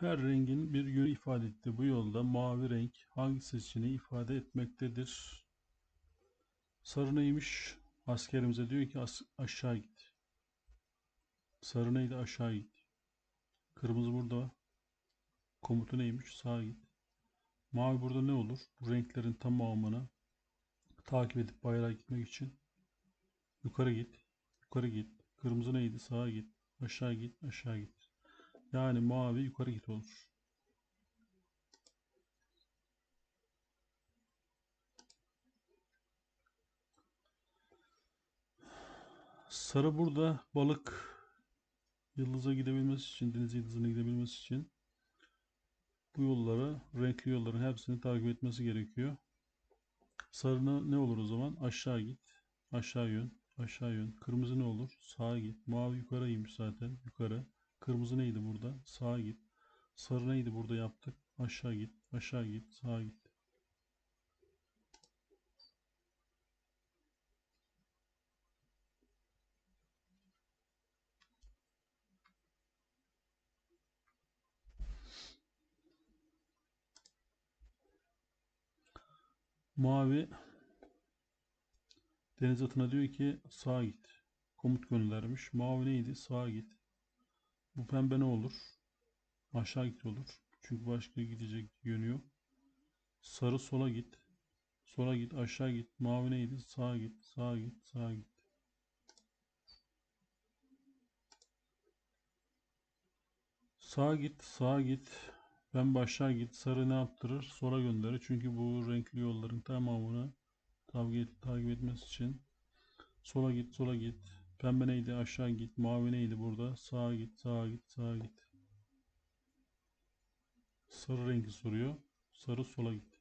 Her rengin bir yönü ifade etti. Bu yolda mavi renk hangi seçeneği ifade etmektedir? Sarı neymiş? Askerimize diyor ki "As- aşağı git. Sarı neydi? Aşağı git. Kırmızı burada. Komutu neymiş? Sağa git. Mavi burada ne olur? Bu renklerin tamamını takip edip bayrağa gitmek için yukarı git. Yukarı git. Kırmızı neydi? Sağa git. Aşağı git. Aşağı git. Yani mavi yukarı git olur. Sarı burada balık yıldıza gidebilmesi için, deniz yıldızına gidebilmesi için bu yolları, renkli yolların hepsini takip etmesi gerekiyor. Sarı ne olur o zaman? Aşağı git, aşağı yön, aşağı yön. Kırmızı ne olur? Sağa git. Mavi yukarıymış zaten, yukarı. Kırmızı neydi burada? Sağa git. Sarı neydi burada yaptık? Aşağı git, aşağı git, sağa git. Mavi deniz atına diyor ki sağa git. Komut göndermiş. Mavi neydi? Sağa git. Bu pembe ne olur? Aşağı git olur. Çünkü başka gidecek yönü yok. Sarı sola git. Sola git, aşağı git. Mavi neydi? Sağa git, sağa git, sağa git. Sağa git, sağa git. Ben aşağı git. Sarı ne yaptırır? Sola gönderir. Çünkü bu renkli yolların tamamını takip, et, takip etmesi için sola git, sola git. Pembe neydi? Aşağı git. Mavi neydi burada? Sağa git, sağa git, sağa git. Sarı rengi soruyor. Sarı sola git.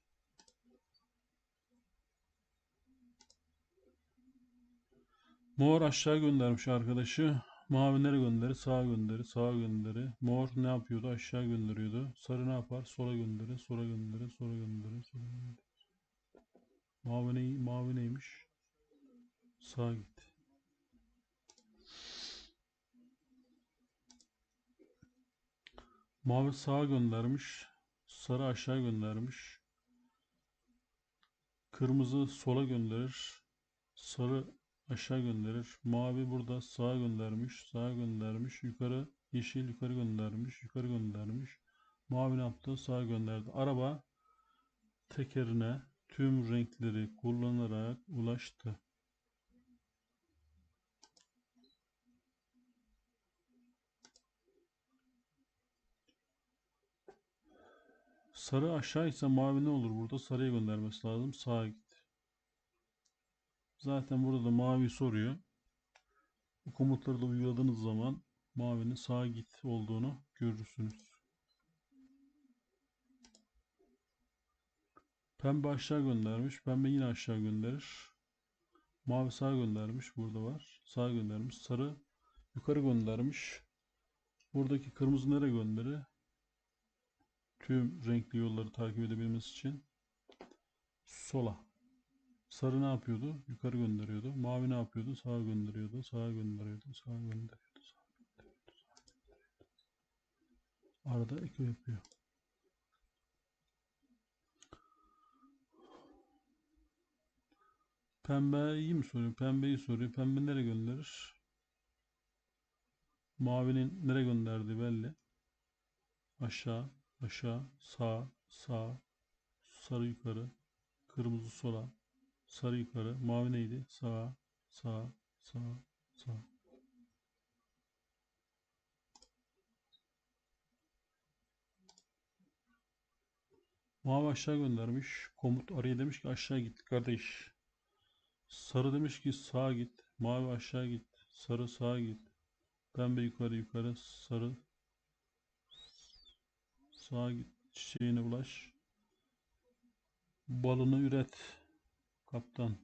Mor aşağı göndermiş arkadaşı. Mavi nereye gönderi? Sağa gönderi, sağa gönderi. Mor ne yapıyordu? Aşağı gönderiyordu. Sarı ne yapar? Sola gönderi, sola gönderi, sola gönderi, sola gönderi. Mavi, ne, mavi neymiş? Sağa git. Mavi sağa göndermiş. Sarı aşağı göndermiş. Kırmızı sola gönderir. Sarı aşağı gönderir. Mavi burada sağa göndermiş. Sağa göndermiş. Yukarı yeşil yukarı göndermiş. Yukarı göndermiş. Mavi ne yaptı? Sağa gönderdi. Araba tekerine tüm renkleri kullanarak ulaştı. Sarı aşağı ise mavi ne olur burada? Sarıya göndermesi lazım. Sağa git. Zaten burada da mavi soruyor. Bu komutları da uyguladığınız zaman mavinin sağa git olduğunu görürsünüz. Pembe aşağı göndermiş. Pembe yine aşağı gönderir. Mavi sağa göndermiş. Burada var. Sağa göndermiş. Sarı yukarı göndermiş. Buradaki kırmızı nereye gönderir? Tüm renkli yolları takip edebilmesi için sola. Sarı ne yapıyordu? Yukarı gönderiyordu. Mavi ne yapıyordu? Sağa gönderiyordu. Sağa gönderiyordu. Sağa gönderiyordu. Sağa gönderiyordu. Sağa gönderiyordu. Arada eko yapıyor. Pembeyi mi soruyor? Pembeyi soruyor. Pembe nereye gönderir? Mavinin nereye gönderdiği belli. Aşağı, aşağı, sağ, sağ, sarı yukarı, kırmızı sola, sarı yukarı, mavi neydi? Sağ, sağ, sağ, sağ. Mavi aşağı göndermiş. Komut araya demiş ki aşağı git kardeş. Sarı demiş ki sağa git. Mavi aşağı git. Sarı sağa git. Pembe yukarı yukarı. Sarı git. Çiçeğine ulaş. Balını üret. Kaptan.